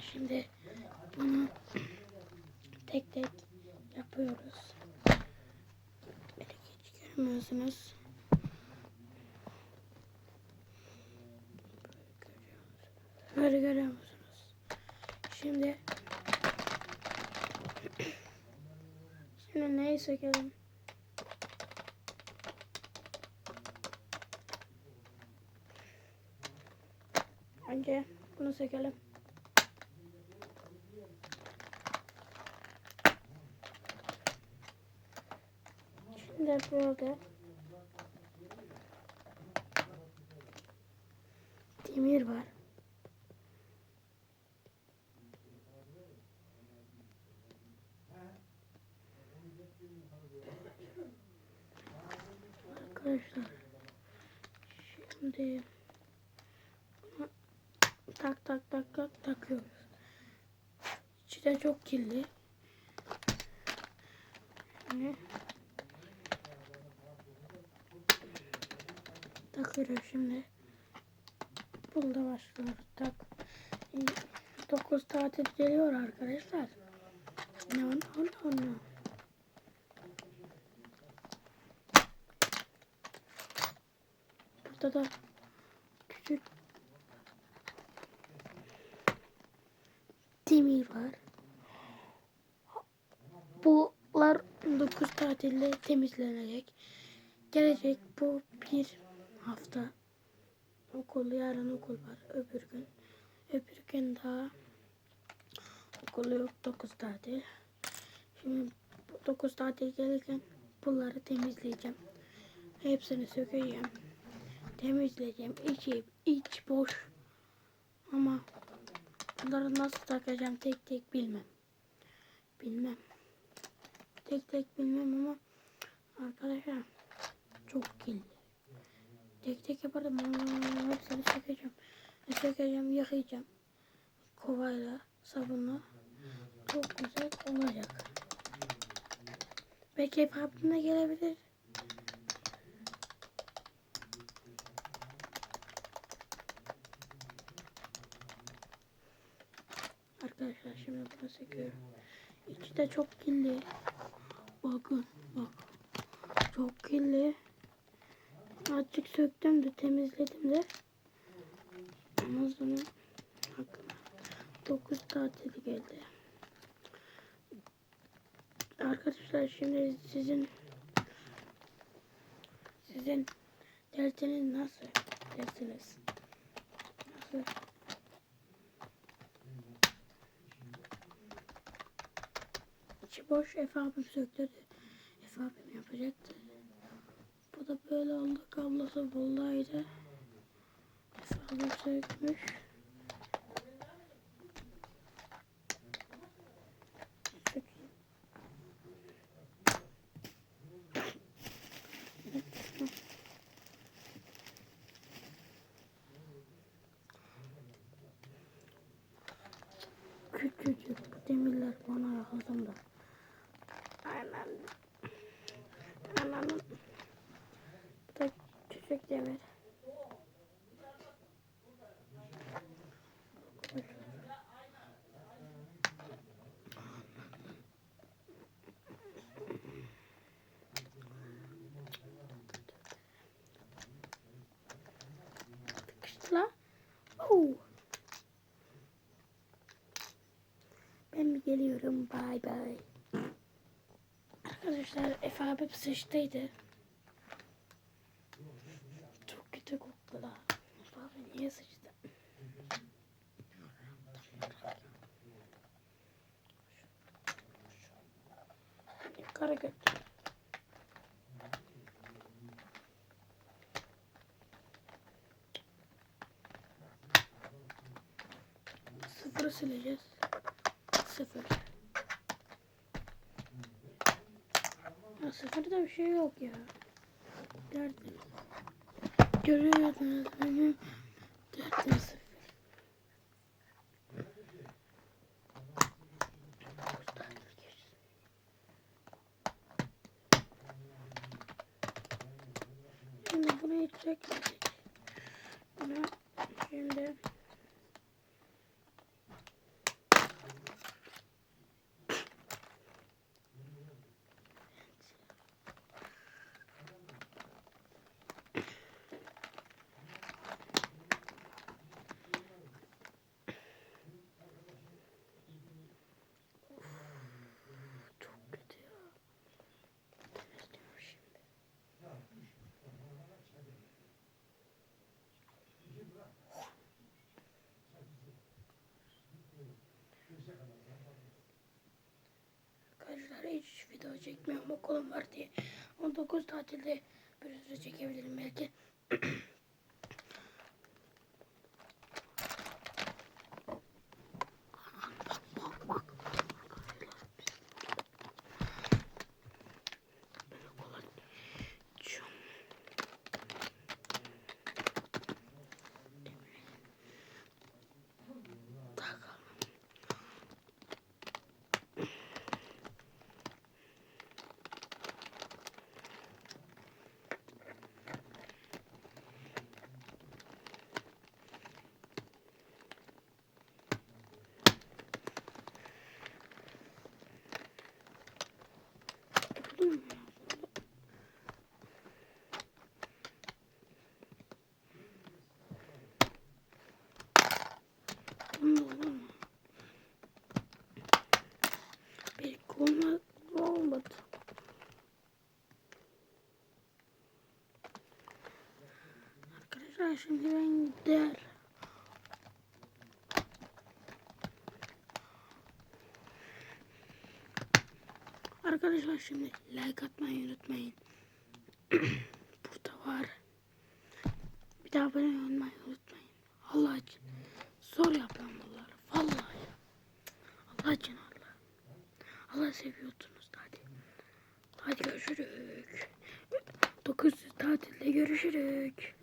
Arkadaşlar şimdi bunu tek tek yapıyoruz. Böyle hiç görmüyorsunuz. Böyle görüyor musunuz? Şimdi Şimdi neyi sökelim? Önce bunu sökelim. Şimdi böyle demir var. Arkadaşlar şimdi tak tak tak tak takıyoruz. İçi de çok kirli. Şimdi takıyoruz şimdi. Burada başlıyoruz. Tak. 9 tatil geliyor arkadaşlar. No no no. Burada da küçük demir var. Bunlar 9 tatilde temizlenecek. Gelecek bu bir hafta. Okul yarın okul var öbür gün. Öbür gün daha okul yok 9 tatil. Şimdi 9 tatil gelirken bunları temizleyeceğim. Hepsini sökeceğim. Temizleyeceğim. İçi iç boş. Ama bunları nasıl takacağım tek tek bilmem. Bilmem. Tek tek bilmem ama arkadaşlar çok kirli. Tek tek yaparım. Hepsini sökeceğim. Sökeceğim, yıkayacağım. Kovayla, sabunla. Çok güzel olacak. Belki hep gelebilir. Arkadaşlar şimdi bunu söküyorum. İçi de çok kirli. Bakın bak. Çok kirli. Azıcık söktüm de temizledim de. Ama sonra aklıma 9 tatili geldi. Arkadaşlar şimdi sizin sizin dersiniz nasıl? Dersiniz nasıl? İçi boş Efe abim söktürdü. Efe abim yapacaktı. Da böyle oldu. Kablosu buradaydı. Sökmüş. Sökeyim. Küçücük demirler bana lazım da. Aynen. Demir. Sıkıştı lan. Oo. Ben bir geliyorum. Bye bye. Arkadaşlar Efe abi sıçtıydı. Çok kötü koktu da. Efe abi niye sıçtı? Yukarı götür. Sıfırı sileceğiz. Sıfır. Ya sıfırda bir şey yok ya. Derdim. Görüyordunuz benim derdim sıfır. Şimdi bunu hiç çekmedik. Bunu şimdi Arkadaşlar video çekmiyorum okulum var diye. 19 tatilde bir süre çekebilirim belki. Arkadaşlar şimdi ben gider. Arkadaşlar şimdi like atmayı unutmayın. Burada var. Bir daha abone olmayı unutmayın. Allah için. Zor yapıyorum bunları. Vallahi. Allah için Allah. Allah seviyordunuz hadi. Hadi görüşürük. 900 tatilde görüşürük.